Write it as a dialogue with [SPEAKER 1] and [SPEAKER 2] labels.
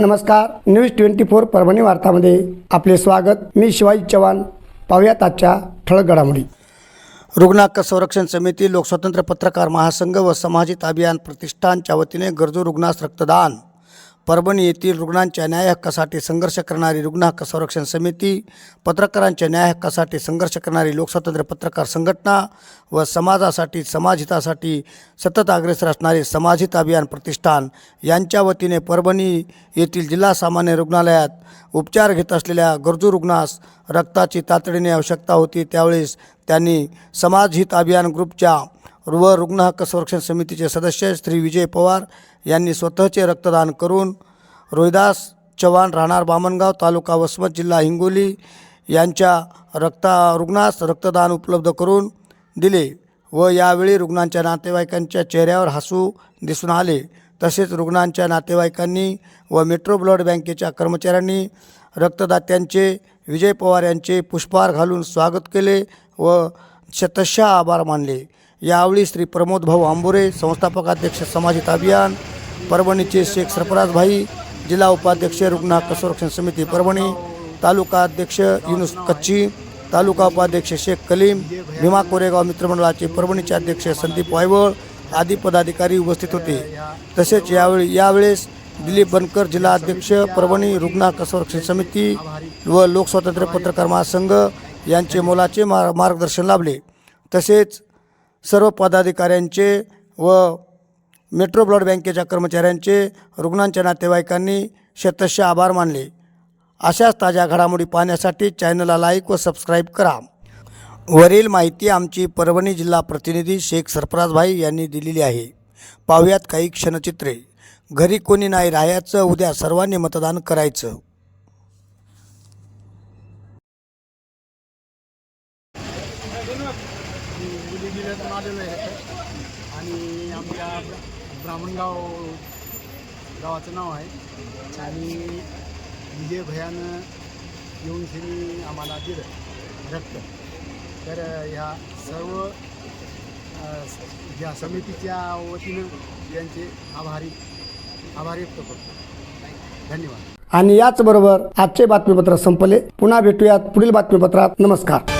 [SPEAKER 1] नमस्कार news twenty four Parbhani वार्तामध्ये आपले स्वागत. मी शिवाजी चव्हाण. पाहूयात आजच्या ठळक घडामोडी. रुग्ण हक्क संरक्षण समिती लोकस्वतंत्र पत्रकार महासंघ व समाजित अभियान प्रतिष्ठानच्या वतीने गरजू रुग्णास रक्तदान परभणी येथील रुग्णांच्या न्याय हक्कासाठी संघर्ष करणारी रुग्ण हक्क संरक्षण समिती पत्रकारांच्या न्याय हक्कासाठी संघर्ष करणारी लोकस्वातंत्र्य पत्रकार संघटना व समाजासाठी समाजहितासाठी सतत अग्रेसर असणारे समाजहित अभियान प्रतिष्ठान यांच्या वतीने परभणी येथील जिल्हा सामान्य रुग्णालयात उपचार घेत असलेल्या गरजू रुग्णास रक्ताची तातडीने आवश्यकता होती. त्यावेळेस त्यांनी समाजहित अभियान ग्रुपच्या व रुग्ण हक्क संरक्षण समितीचे सदस्य श्री विजय पवार यांनी स्वतःचे रक्तदान करून रोहिदास चव्हाण राहणार बामणगाव तालुका वसमत जिल्हा हिंगोली यांच्या रक्ता रुग्णास रक्तदान उपलब्ध करून दिले व यावेळी रुग्णांच्या नातेवाईकांच्या चेहऱ्यावर हसू दिसून आले. तसेच रुग्णांच्या नातेवाईकांनी व मेट्रो ब्लड बँकेच्या कर्मचाऱ्यांनी रक्तदात्यांचे विजय पवार यांचे पुष्पहार घालून स्वागत केले व शतशः आभार मानले. यावेळी श्री प्रमोद भाऊ आंबोरे संस्थापक अध्यक्ष समाजित अभियान परभणीचे शेख सरफराज भाई जिल्हा उपाध्यक्ष रुग्ण हक्क संरक्षण समिती परभणी तालुका अध्यक्ष युनुस कच्ची तालुका उपाध्यक्ष शेख कलीम भीमा कोरेगाव मित्रमंडळाचे परभणीचे अध्यक्ष संदीप वायवळ आदी पदाधिकारी उपस्थित होते. तसेच यावेळी यावेळेस दिलीप बनकर जिल्हा अध्यक्ष परभणी रुग्ण संरक्षण समिती व लोकस्वातंत्र्य पत्रकार महासंघ यांचे मोलाचे मार्गदर्शन लाभले. तसेच सर्व पदाधिकाऱ्यांचे व मेट्रो ब्लड बँकेच्या कर्मचाऱ्यांचे रुग्णांच्या नातेवाईकांनी शतशः आभार मानले. अशाच ताज्या घडामोडी पाहण्यासाठी चॅनलला लाईक व सबस्क्राईब करा. वरील माहिती आमची परभणी जिल्हा प्रतिनिधी शेख सरफराजभाई यांनी दिलेली आहे. पाहुयात काही क्षणचित्रे. घरी कोणी नाही राहायचं उद्या सर्वांनी मतदान करायचं.
[SPEAKER 2] जिल्ह्यातून आलेलो आहे आणि आमच्या ब्राह्मणगाव गावाचं नाव आहे. आणि विजय भयानं येऊन त्यांनी आम्हाला दिलं रक्त. तर ह्या सर्व ज्या समितीच्या वतीनं त्यांचे आभारी आभारी व्यक्त करतो. धन्यवाद. आणि याचबरोबर आजचे बातमीपत्र संपले. पुन्हा भेटूयात पुढील बातमीपत्रात. नमस्कार.